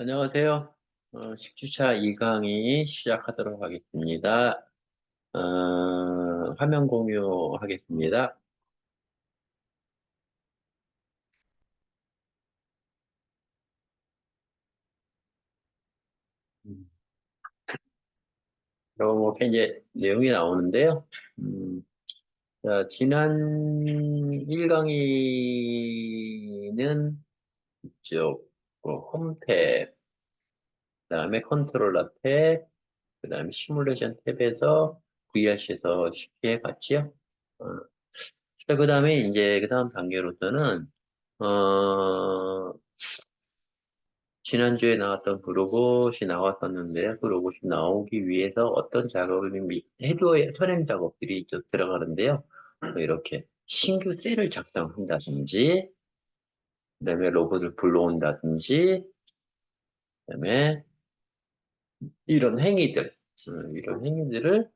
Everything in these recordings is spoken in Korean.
안녕하세요. 어, 10주차 2강의 시작하도록 하겠습니다. 어, 화면 공유하겠습니다. 음. 이렇게 이제 내용이 나오는데요. 음, 자, 지난 1강의는 이쪽 어, 홈 탭, 그 다음에 컨트롤러 탭, 그 다음에 시뮬레이션 탭에서 VRC에서 쉽게 봤지요. 어, 그 다음에 이제 그 다음 단계로서는 어, 지난주에 나왔던 그 로봇이 나왔었는데요. 그 로봇이 나오기 위해서 어떤 작업을 해도의 선행 작업들이 좀 들어가는데요. 이렇게 신규 셀을 작성한다든지, 그 다음에 로봇을 불러온다든지, 그 다음에 이런 행위들, 음, 이런 행위들을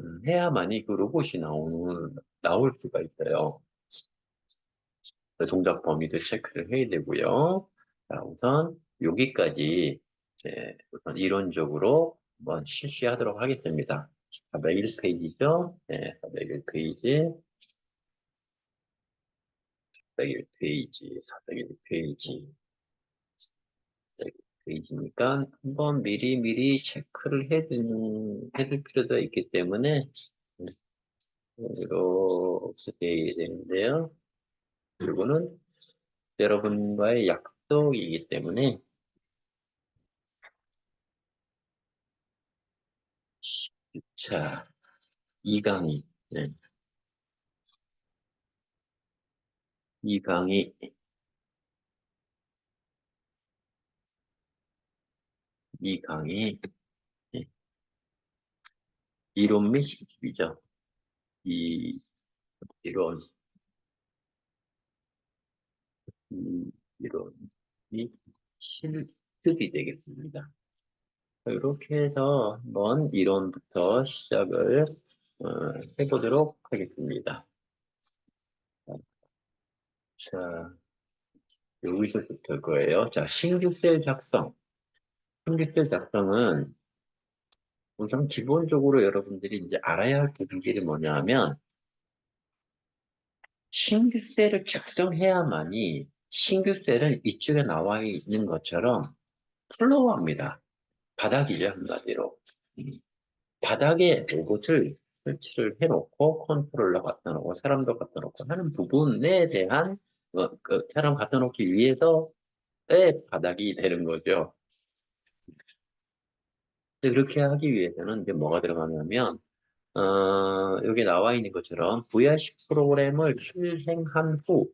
음, 해야만이 그 로봇이 나오는, 나올 수가 있어요. 동작 범위도 체크를 해야 되고요. 자, 우선 여기까지 우선 이론적으로 한번 실시하도록 하겠습니다. 401페이지죠? 네, 401페이지. 401페이지, 401페이지. 401페이지니까 한번 미리미리 체크를 해두는, 해둘 필요도 있기 때문에 이렇게 돼야 되는데요. 그리고는 여러분과의 약속이기 때문에 자, 2강의 네. 2강의 2강의 네. 이론 및 실습이죠. 이 이론 이 이론이 실습이 되겠습니다. 이렇게 해서 한번 이론부터 시작을 어, 해보도록 하겠습니다. 자, 여기서부터 거예요. 자, 신규셀 작성. 신규셀 작성은 우선 기본적으로 여러분들이 이제 알아야 할 부분들이 뭐냐 하면 신규셀을 작성해야만이 신규셀은 이쪽에 나와 있는 것처럼 플로우합니다. 바닥이죠, 한마디로. 바닥에 로봇을 설치를 해놓고 컨트롤러 갖다 놓고 사람도 갖다 놓고 하는 부분에 대한 어, 그 사람 갖다 놓기 위해서의 바닥이 되는 거죠. 그렇게 하기 위해서는 이제 뭐가 들어가냐면 어, 여기 나와 있는 것처럼 VRC 프로그램을 실행한 후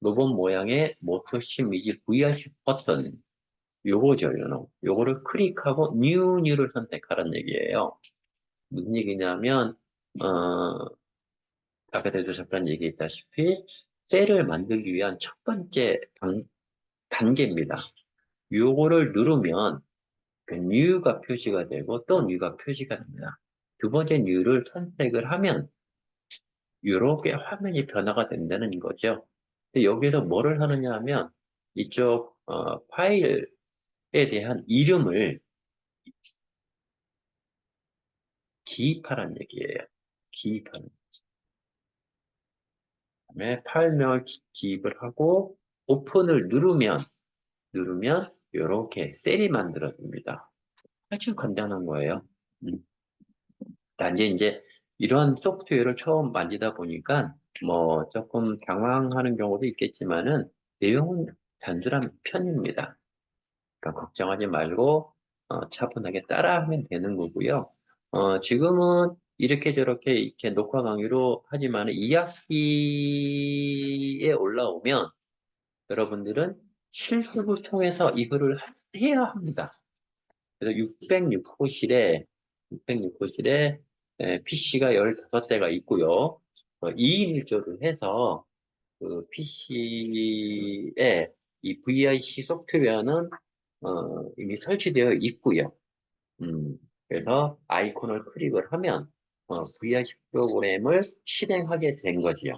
로봇 모양의 모터심 이지 VRC 버튼 요거죠, 요거. 요거를 클릭하고 new new를 선택하라는 얘기예요. 무슨 얘기냐면 어, 아까도 잠깐 얘기했다시피 셀을 만들기 위한 첫 번째 단, 단계입니다. 요거를 누르면 그 new가 표시가 되고 또 new가 표시가 됩니다. 두 번째 new를 선택을 하면 이렇게 화면이 변화가 된다는 거죠. 여기서 뭐를 하느냐 하면 이쪽 어, 파일에 대한 이름을 기입하라는 얘기예요. 기입하는 다음에 파일명을 기입을 하고 오픈을 누르면 누르면 이렇게 셀이 만들어집니다. 아주 간단한 거예요. 음. 단지 이제 이런 소프트웨어를 처음 만지다 보니까 뭐 조금 당황하는 경우도 있겠지만은 내용은 단순한 편입니다. 그러니까 걱정하지 말고 어, 차분하게 따라하면 되는 거고요. 어, 지금은 이렇게 저렇게 이렇게 녹화 강의로 하지만 2학기에 올라오면 여러분들은 실습을 통해서 이거를 해야 합니다. 그래서 606호실에 606호실에 PC가 15대가 있고요. 2인 어, 1조를 해서 그 PC에 이 VIC 소프트웨어는 어, 이미 설치되어 있고요. 음, 그래서 아이콘을 클릭을 하면 어, VIC 프로그램을 실행하게 된 거지요.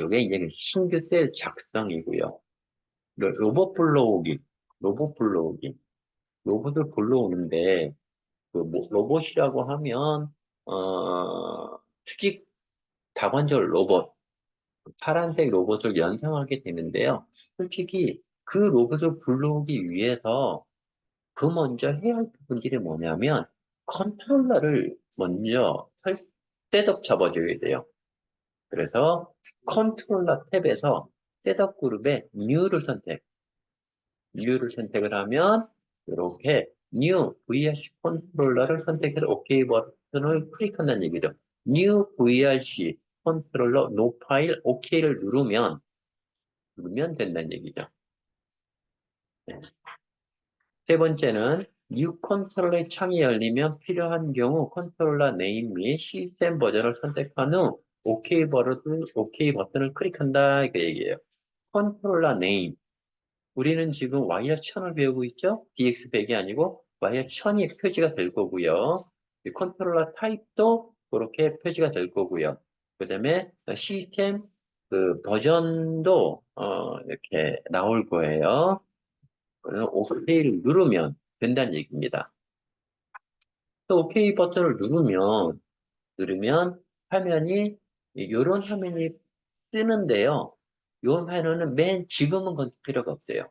이게 이제 신규 셀 작성이고요. 로- 로봇 불러오기, 로봇 불러오기. 로봇을 불러오는데, 그 뭐- 로봇이라고 하면, 어, 수직 다관절 로봇, 파란색 로봇을 연상하게 되는데요. 솔직히 그 로봇을 불러오기 위해서 그 먼저 해야 할 부분들이 뭐냐면 컨트롤러를 먼저 설- 셋업 잡아줘야 돼요. 그래서 컨트롤러 탭에서 셋업 그룹에 New를 선택. New를 선택을 하면 이렇게 New VRC 컨트롤러를 선택해서 OK 버튼을 클릭한다는 얘기죠. New VRC 컨트롤러 No 파일 OK를 누르면 누르면 된다는 얘기죠. 네. 세 번째는 New 컨트롤러의 창이 열리면 필요한 경우 컨트롤러 네임 및 시스템 버전을 선택한 후 OK 버튼을, OK 버튼을 클릭한다 이거 얘기예요. 컨트롤러 네임 우리는 지금 와이어 1000을 배우고 있죠? DX100이 아니고 와이어 1000이 표시가 될 거고요. 이 컨트롤러 타입도 그렇게 표시가 될 거고요. 그 다음에 시스템 그 버전도 어, 이렇게 나올 거예요. 그래서 OK를 누르면 된다는 얘기입니다. 또 OK 버튼을 누르면 누르면 화면이 이런 화면이 뜨는데요. 이 화면은 맨 지금은 건들 필요가 없어요.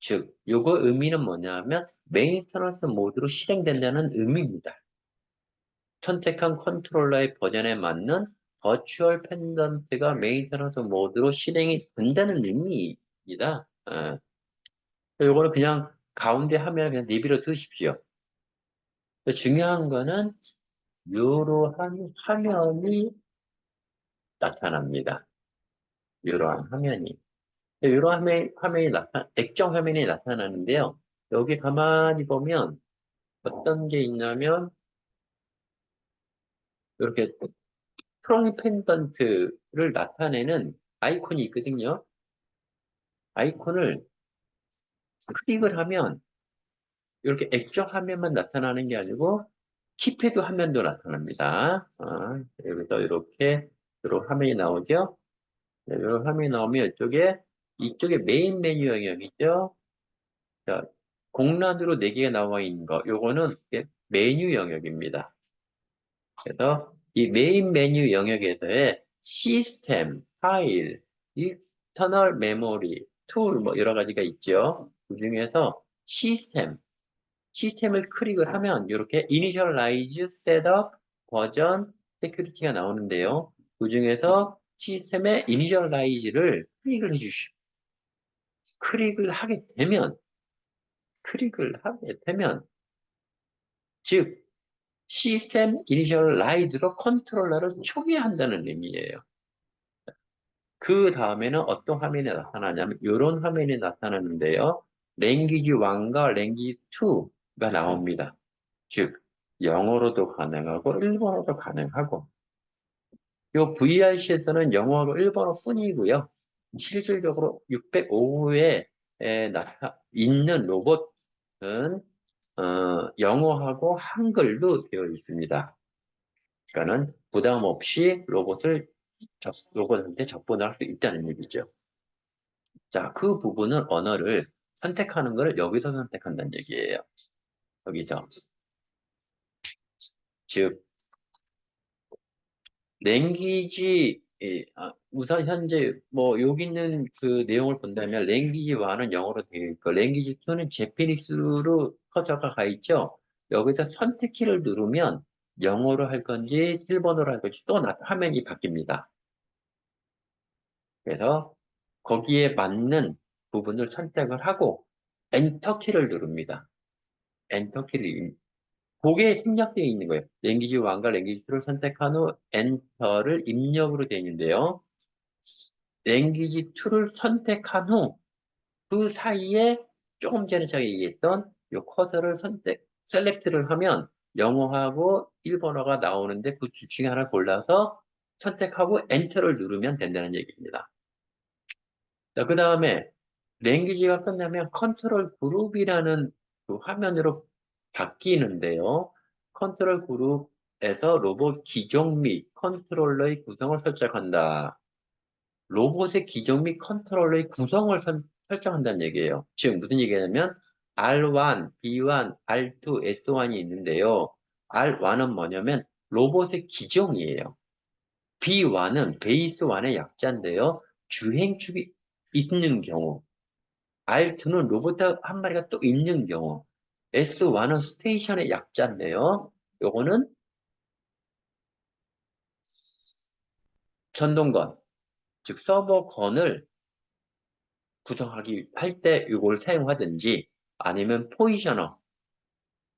즉, 요거 의미는 뭐냐면 메인터넌스 모드로 실행된다는 의미입니다. 선택한 컨트롤러의 버전에 맞는 버추얼 펜던트가 메인터넌스 모드로 실행이 된다는 의미입니다. 예. 요거는 그냥 가운데 화면을 그냥 내비로 두십시오. 중요한 거는 이러한 화면이 나타납니다. 이러한 화면이. 이러한 화면, 화면이 나타, 액정 화면이 나타나는데요. 여기 가만히 보면 어떤 게 있냐면 이렇게 프롱 펜던트를 나타내는 아이콘이 있거든요. 아이콘을 클릭을 하면 이렇게 액정 화면만 나타나는 게 아니고 키패드 화면도 나타납니다. 아, 여기서 이렇게 이런 화면이 나오죠. 네, 이런 화면이 나오면 이쪽에 이쪽에 메인 메뉴 영역이죠. 자, 공란으로 4개가 나와 있는 거, 요거는 메뉴 영역입니다. 그래서 이 메인 메뉴 영역에서의 시스템, 파일, 익스터널 메모리, 툴, 뭐 여러 가지가 있죠. 그 중에서 시스템, 시스템을 클릭을 하면 이렇게 이니셜라이즈, 셋업, 버전, 세큐리티가 나오는데요. 그 중에서 시스템의 이니셜라이즈를 클릭을 해주시오. 클릭을 하게 되면, 클릭을 하게 되면, 즉, 시스템 이니셜라이즈로 컨트롤러를 초기화한다는 의미예요. 그 다음에는 어떤 화면이 나타나냐면, 이런 화면이 나타나는데요. 랭귀지 1과 랭귀지 2가 나옵니다. 즉, 영어로도 가능하고, 일본어도 가능하고, 요 VRC에서는 영어로 일본어 뿐이고요. 실질적으로 605에 나타 있는 로봇은 어, 영어하고 한글도 되어 있습니다. 그러니까는 부담 없이 로봇을 접, 로봇한테 접근할 수 있다는 얘기죠. 자, 그 부분은 언어를 선택하는 것을 여기서 선택한다는 얘기예요. 여기서. 즉, 랭귀지, 예, 아, 우선 현재 뭐 여기 있는 그 내용을 본다면 랭귀지 1은 영어로 되어 있고 랭귀지 2는 제피닉스로 커서가 가 있죠. 여기서 선택키를 누르면 영어로 할 건지 일본어로 할 건지 또 나- 화면이 바뀝니다. 그래서 거기에 맞는 부분을 선택을 하고 엔터키를 누릅니다. 엔터키를 그게 생략되어 있는 거예요. 랭귀지 1과 랭귀지 2를 선택한 후 엔터를 입력으로 되어 있는데요. 랭귀지 2를 선택한 후 그 사이에 조금 전에 제가 얘기했던 이 커서를 선택, 셀렉트를 하면 영어하고 일본어가 나오는데 그 둘 중에 하나 골라서 선택하고 엔터를 누르면 된다는 얘기입니다. 자, 그 다음에 랭귀지가 끝나면 컨트롤 그룹이라는 그 화면으로 바뀌는데요. 컨트롤 그룹에서 로봇 기종 및 컨트롤러의 구성을 설정한다. 로봇의 기종 및 컨트롤러의 구성을 선- 설정한다는 얘기예요. 즉 무슨 얘기냐면 R1, B1, R2, S1이 있는데요. R1은 뭐냐면 로봇의 기종이에요. B1은 베이스 1의 약자인데요. 주행축이 있는 경우. R2는 로봇 한 마리가 또 있는 경우. S1은 스테이션의 약자인데요. 요거는 전동건, 즉 서버건을 구성하기 할 때 이걸 사용하든지 아니면 포지셔너,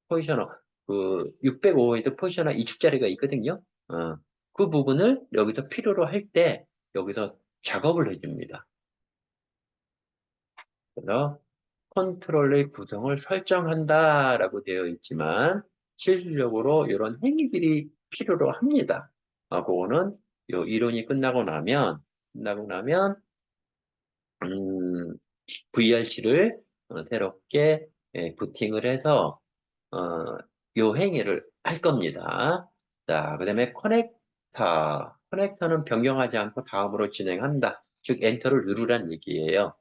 포지셔너 그 605에도 포지셔너 2축짜리가 있거든요. 어, 그 부분을 여기서 필요로 할 때 여기서 작업을 해줍니다. 그래서 컨트롤의 구성을 설정한다 라고 되어 있지만 실질적으로 이런 행위들이 필요로 합니다. 아, 그거는 요 이론이 끝나고 나면 끝나고 나면 음, VRC를 어, 새롭게 예, 부팅을 해서 어, 요 행위를 할 겁니다. 자, 그 다음에 커넥터. 커넥터는 변경하지 않고 다음으로 진행한다. 즉, 엔터를 누르란 얘기예요.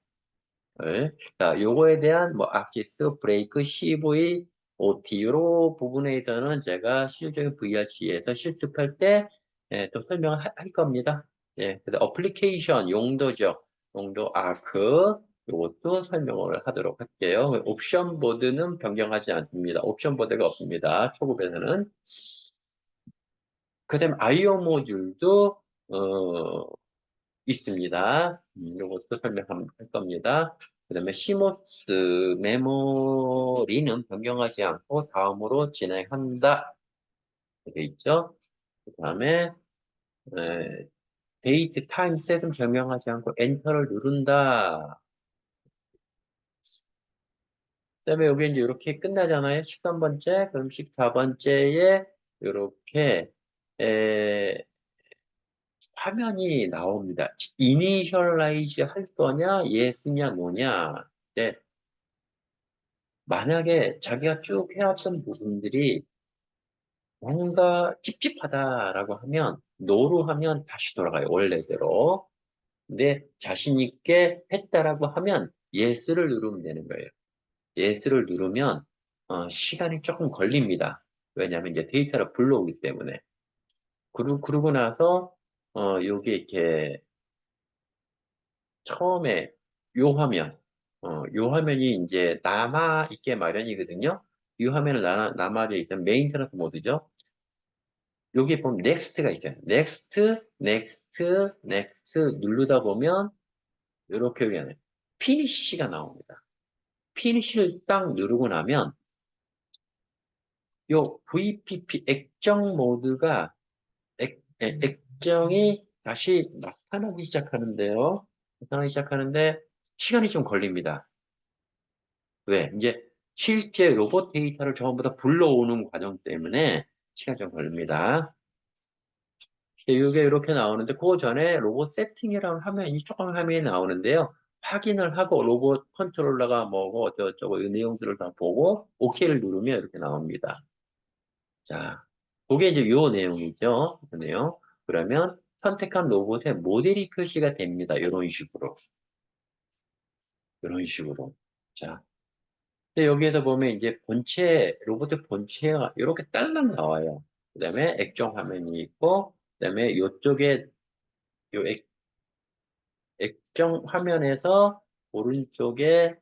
을. 자, 요거에 대한 뭐 악기스, 브레이크, CV, OT 요 부분에서는 제가 실질적인 VRC에서 실습할 때 예, 또 설명을 하- 할 겁니다. 예, 그래서 어플리케이션 용도죠. 용도 아크 요것도 설명을 하도록 할게요. 옵션 보드는 변경하지 않습니다. 옵션 보드가 없습니다. 초급에서는. 그 다음에 IO 모듈도 어, 있습니다. 음, 이것도 설명할 겁니다. 그 다음에 시모스 메모리는 변경하지 않고 다음으로 진행한다. 되어 있죠. 그 다음에 데이트 타임 셋은 변경하지 않고 엔터를 누른다. 그 다음에 여기 이제 이렇게 끝나잖아요. 13번째, 그럼 14번째에 이렇게 에, 화면이 나옵니다. 이니셜라이즈 할 거냐, 예스냐, 노냐. 네. 만약에 자기가 쭉 해왔던 부분들이 뭔가 찝찝하다라고 하면, 노로 하면 다시 돌아가요. 원래대로. 근데 자신 있게 했다라고 하면, 예스를 누르면 되는 거예요. 예스를 누르면, 어, 시간이 조금 걸립니다. 왜냐하면 이제 데이터를 불러오기 때문에. 그러, 그러고 나서, 어, 요게 이렇게, 처음에 요 화면, 어, 요 화면이 이제 남아 있게 마련이거든요. 이 화면을 나, 남아 져 있으면 메인테너스 모드죠. 여기 보면 넥스트가 있어요. 넥스트, 넥스트, 넥스트 누르다 보면 이렇게 여기 피니쉬가 나옵니다. 피니쉬를 딱 누르고 나면 요 VPP 액정 모드가 액, 에, 액정이 다시 나타나기 시작하는데요. 나타나기 시작하는데 시간이 좀 걸립니다. 왜? 이제 실제 로봇 데이터를 전부 다 불러오는 과정 때문에 시간이 좀 걸립니다. 이게 이렇게 나오는데 그 전에 로봇 세팅이라는 화면이 조금 화면이 나오는데요. 확인을 하고 로봇 컨트롤러가 뭐고 어쩌고저쩌고 이 내용들을 다 보고 OK를 누르면 이렇게 나옵니다. 자, 그게 이제 요 내용이죠. 그 내용. 그러면 선택한 로봇의 모델이 표시가 됩니다. 이런 식으로. 이런 식으로. 자. 근데 여기에서 보면 이제 본체, 로봇의 본체가 이렇게 딸랑 나와요. 그 다음에 액정 화면이 있고, 그 다음에 이쪽에, 요 액, 액정 화면에서 오른쪽에,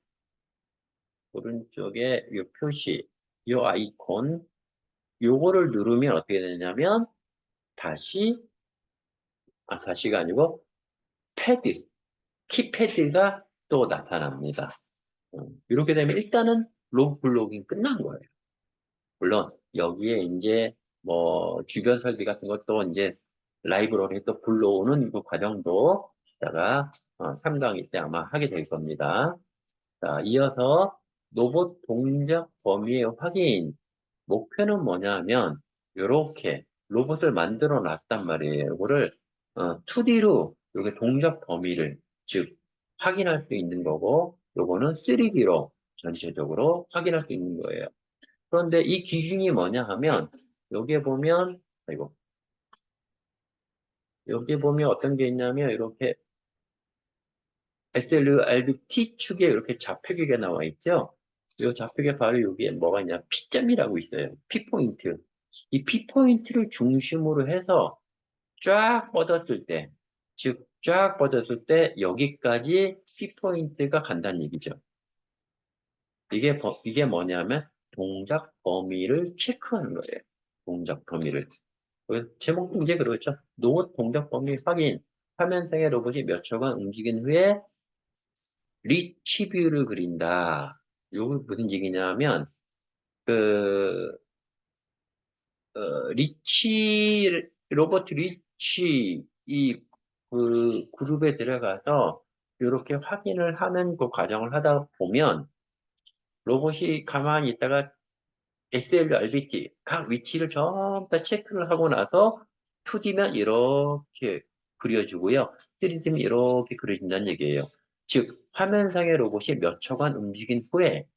오른쪽에 요 표시, 요 아이콘, 요거를 누르면 어떻게 되냐면, 다시, 아, 다시가 아니고, 패드, 키패드가 또 나타납니다. 음, 이렇게 되면 일단은 블록이 끝난 거예요. 물론 여기에 이제 뭐 주변 설비 같은 것도 이제 라이브러리 또 불러오는 그 과정도 이따가 어, 3강일 때 아마 하게 될 겁니다. 자, 이어서 로봇 동작 범위의 확인. 목표는 뭐냐면 이렇게 로봇을 만들어 놨단 말이에요. 이거를 어, 2D로 이렇게 동작 범위를 즉 확인할 수 있는 거고 요거는 3D로 전체적으로 확인할 수 있는 거예요. 그런데 이 기준이 뭐냐 하면 여기에 보면 아이고 여기에 보면 어떤 게 있냐면 이렇게 SLRBT 축에 이렇게 좌표계가 나와 있죠. 이 좌표계 바로 여기에 뭐가 있냐? P점이라고 있어요. P포인트. 이 P포인트를 중심으로 해서 쫙 뻗었을 때, 즉, 쫙 뻗었을 때 여기까지 P포인트가 간다는 얘기죠. 이게, 버- 이게 뭐냐면 동작 범위를 체크하는 거예요. 동작 범위를. 그 제목도 이제 그렇죠. 노 동작 범위 확인. 화면상의 로봇이 몇 초간 움직인 후에 리치 뷰를 그린다. 요거 무슨 얘기냐면 그 어, 리치 로버트 리 치이그 그룹에 들어가서 이렇게 확인을 하는 그 과정을 하다 보면 로봇이 가만히 있다가 SLRBT 각 위치를 전부 다 체크를 하고 나서 2D면 이렇게 그려주고요. 3D면 이렇게 그려진다는 얘기예요. 즉 화면상의 로봇이 몇 초간 움직인 후에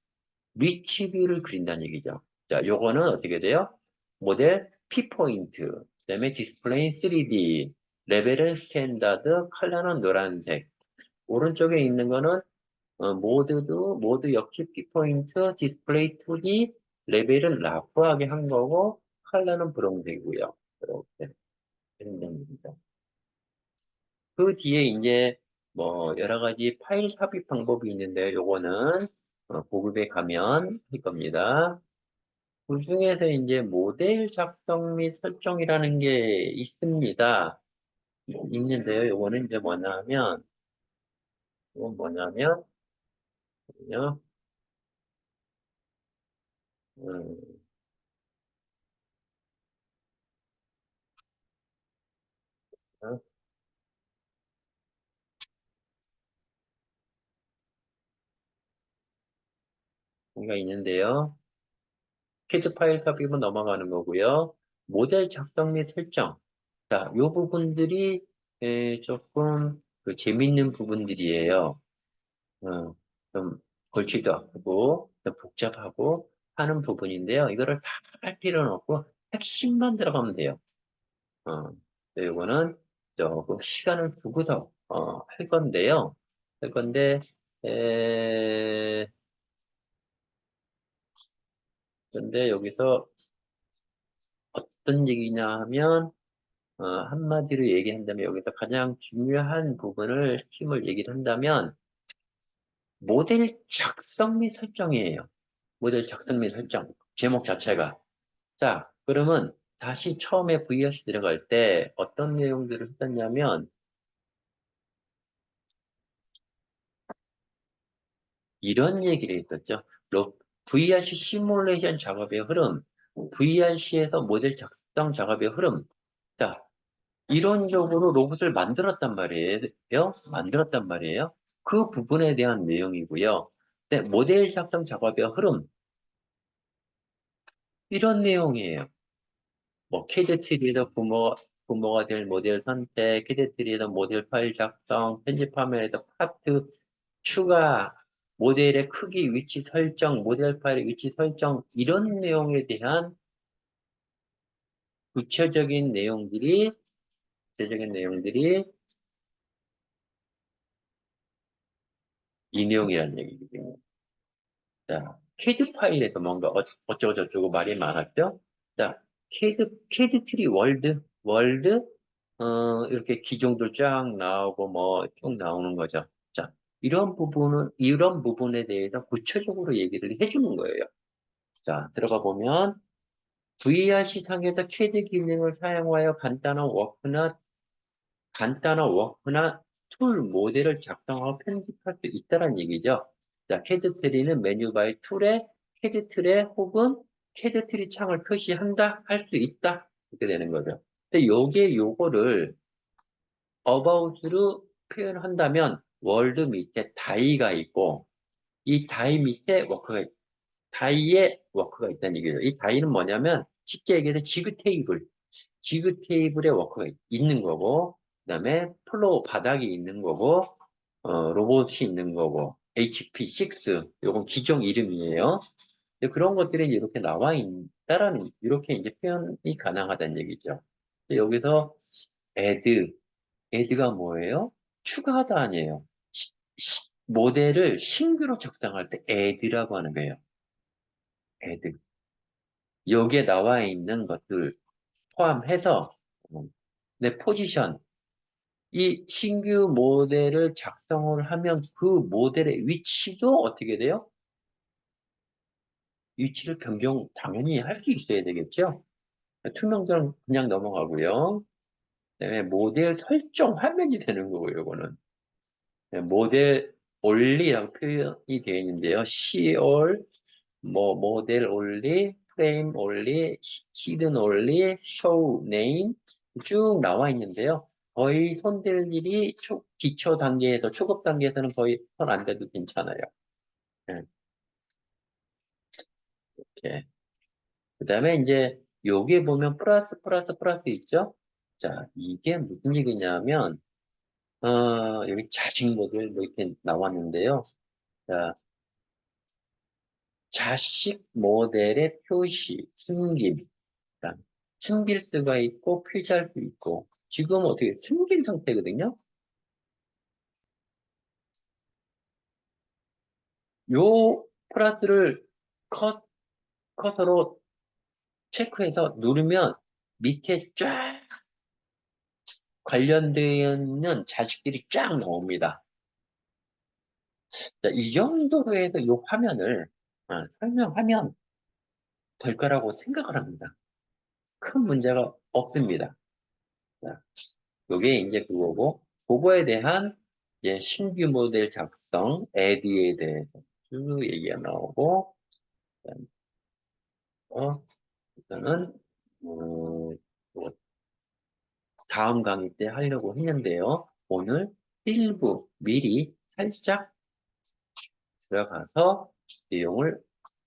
리치뷰를 그린다는 얘기죠. 자, 요거는 어떻게 돼요? 모델 P포인트, 그 다음에 디스플레이 3D, 레벨은 스탠다드, 컬러는 노란색. 오른쪽에 있는 거는 어, 모드도 모드 역시 P포인트, 디스플레이 2D, 레벨은 라프하게 한 거고 컬러는 분홍색이고요. 이렇게 겁니다. 그 뒤에 이제 뭐 여러 가지 파일 삽입 방법이 있는데 요거는 어, 보급에 가면 할 겁니다. 그 중에서 이제 모델 작성 및 설정이라는 게 있습니다. 있는데요. 요거는 이제 뭐냐면 이건 뭐냐면 요 음, 어, 뭔가 있는데요. 캐드 파일 삽입은 넘어가는 거고요. 모델 작성 및 설정. 자, 요 부분들이 에, 조금 그 재밌는 부분들이에요. 어, 좀 걸치도 하고 좀 복잡하고 하는 부분인데요. 이거를 다 할 필요는 없고 핵심만 들어가면 돼요. 어, 네, 이거는 조금 시간을 두고서 어, 할 건데요. 할 건데 에, 근데 여기서 어떤 얘기냐 하면 어, 한마디로 얘기한다면 여기서 가장 중요한 부분을 힘을 얘기를 한다면 모델 작성 및 설정이에요. 모델 작성 및 설정 제목 자체가 자 그러면 다시 처음에 VRC 들어갈 때 어떤 내용들을 했었냐면 이런 얘기를 했었죠. 로- VRC 시뮬레이션 작업의 흐름, VRC에서 모델 작성 작업의 흐름. 자, 이론적으로 로봇을 만들었단 말이에요. 만들었단 말이에요. 그 부분에 대한 내용이고요. 근데 모델 작성 작업의 흐름. 이런 내용이에요. 뭐, 캐드 트리에서 부모, 부모가 될 모델 선택, 캐드 트리에서 모델 파일 작성, 편집 화면에서 파트 추가, 모델의 크기, 위치 설정, 모델 파일의 위치 설정, 이런 내용에 대한 구체적인 내용들이, 구체적인 내용들이 이 내용이라는 얘기거든요. 자, 캐드 파일에서 뭔가 어- 어쩌고 저쩌고 말이 많았죠? 자, 캐드, 캐드 트리 월드, 월드, 어, 이렇게 기종들 쫙 나오고 뭐 쭉 나오는 거죠. 자, 이런 부분은, 이런 부분에 대해서 구체적으로 얘기를 해주는 거예요. 자, 들어가 보면, VR 시상에서 캐드 기능을 사용하여 간단한 워크나, 간단한 워크나 툴 모델을 작성하고 편집할 수 있다는 얘기죠. 자, 캐드 트리는 메뉴 바의 툴에 캐드 트레 혹은 캐드 트리 창을 표시한다, 할 수 있다. 이렇게 되는 거죠. 근데 요게 요거를 about로 표현한다면 월드 밑에 다이가 있고 이 다이 밑에 워크가 있, 다이에 워크가 있다는 얘기죠. 이 다이는 뭐냐면 쉽게 얘기해서 지그 테이블, 지그 테이블에 워크가 있- 있는 거고 그 다음에 플로우 바닥이 있는 거고 어, 로봇이 있는 거고 HP6 요건 기종 이름이에요. 그런 것들이 이렇게 나와 있다라는 이렇게 이제 표현이 가능하다는 얘기죠. 여기서 add, add가 뭐예요? 추가하다 아니에요. 시- 모델을 신규로 작성할 때 add라고 하는 거예요. add. 여기에 나와 있는 것들 포함해서 음, 내 포지션 이 신규 모델을 작성을 하면 그 모델의 위치도 어떻게 돼요? 위치를 변경 당연히 할 수 있어야 되겠죠? 투명전 그냥 넘어가고요. 그다음에 모델 설정 화면이 되는 거고요, 이거는. 네, 모델 only라고 표현이 되어 있는데요. 시올, 뭐, 모델 only, 프레임 only, hidden only, show name 쭉 나와 있는데요. 거의 손댈 일이 초, 기초 단계에서, 초급 단계에서는 거의 손 안 대도 괜찮아요. 네. 이렇게. 그 다음에 이제 여기에 보면 플러스, 플러스, 플러스 있죠? 자, 이게 무슨 얘기냐면, 어, 여기 자식 모델 뭐 이렇게 나왔는데요. 자, 자식 모델의 표시, 숨김. 자, 숨길 수가 있고, 표시할 수 있고, 지금 어떻게 숨긴 상태거든요? 요 플러스를 컷, 컷으로 체크해서 누르면 밑에 쫙 관련되어 있는 자식들이 쫙 나옵니다. 자, 이 정도로 해서 이 화면을 어, 설명하면 될 거라고 생각을 합니다. 큰 문제가 없습니다. 자, 요게 이제 그거고, 그거에 대한 이제 신규 모델 작성, add에 대해서 쭉 얘기가 나오고, 어, 일단은, 음, 다음 강의 때 하려고 했는데요. 오늘 일부 미리 살짝 들어가서 내용을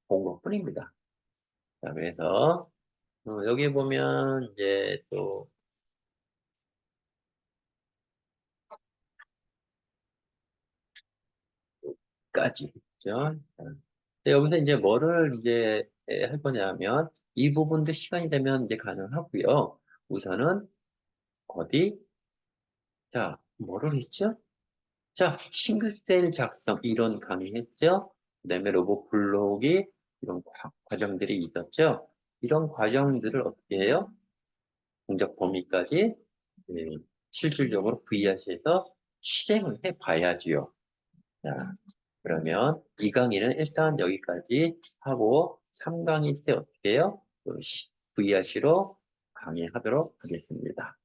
본 것 뿐입니다. 자, 그래서, 어, 여기 보면 이제 또, 까지 있죠. 자, 여기서 이제 뭐를 이제 에, 할 거냐면, 이 부분도 시간이 되면 이제 가능하고요. 우선은 어디? 자, 뭐를 했죠? 자, 싱글셀 작성 이런 강의 했죠? 그 다음에 로봇 블록이 이런 과, 과정들이 있었죠? 이런 과정들을 어떻게 해요? 공작 범위까지 예, 실질적으로 VRC에서 실행을 해 봐야지요. 자, 그러면 이 강의는 일단 여기까지 하고 3강의 때 어떻게 해요? VRC로 강의하도록 하겠습니다.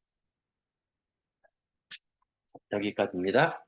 여기까지입니다.